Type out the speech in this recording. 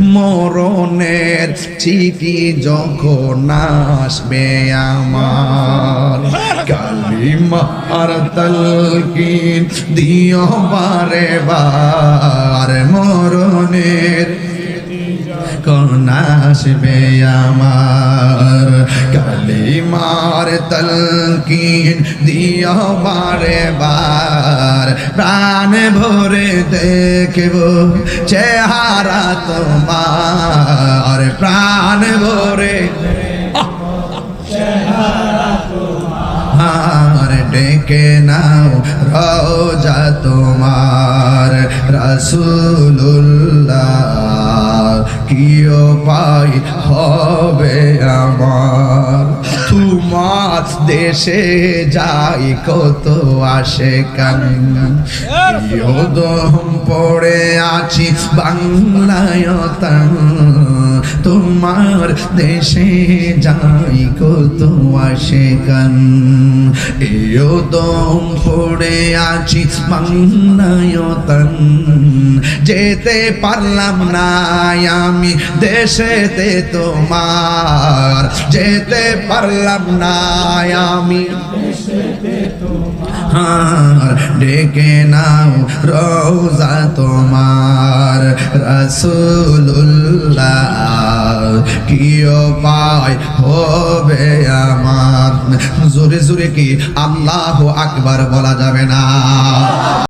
মরণের চিঠি যখন আসবে আমার। কালিমার তলকিন দিও বারে বার। মরণের কোন আসবে আমার? তলকিন দিও বারে বার। প্রাণ ভরে দেখব চেহারা তোমার। প্রাণ ভরে ডেকে নাও রোজা তোমার। রসুল্লাহ কিও পাই হবে তোমার দেশে যাই কত আসে কান। দম পড়ে আছি বাংলায় তোমার দেশে যাই কত আসে কান। এও দম পড়ে আছি বাংলায় যেতে পারলাম না আমি দেশেতে তোমার। যেতে পারলাম না আমি ডেকে নাও রোজা তোমার। রসুল্লাহ কিও পায় হবে আমার? জোরে জোরে কি আল্লাহ আকবার বলা যাবে না।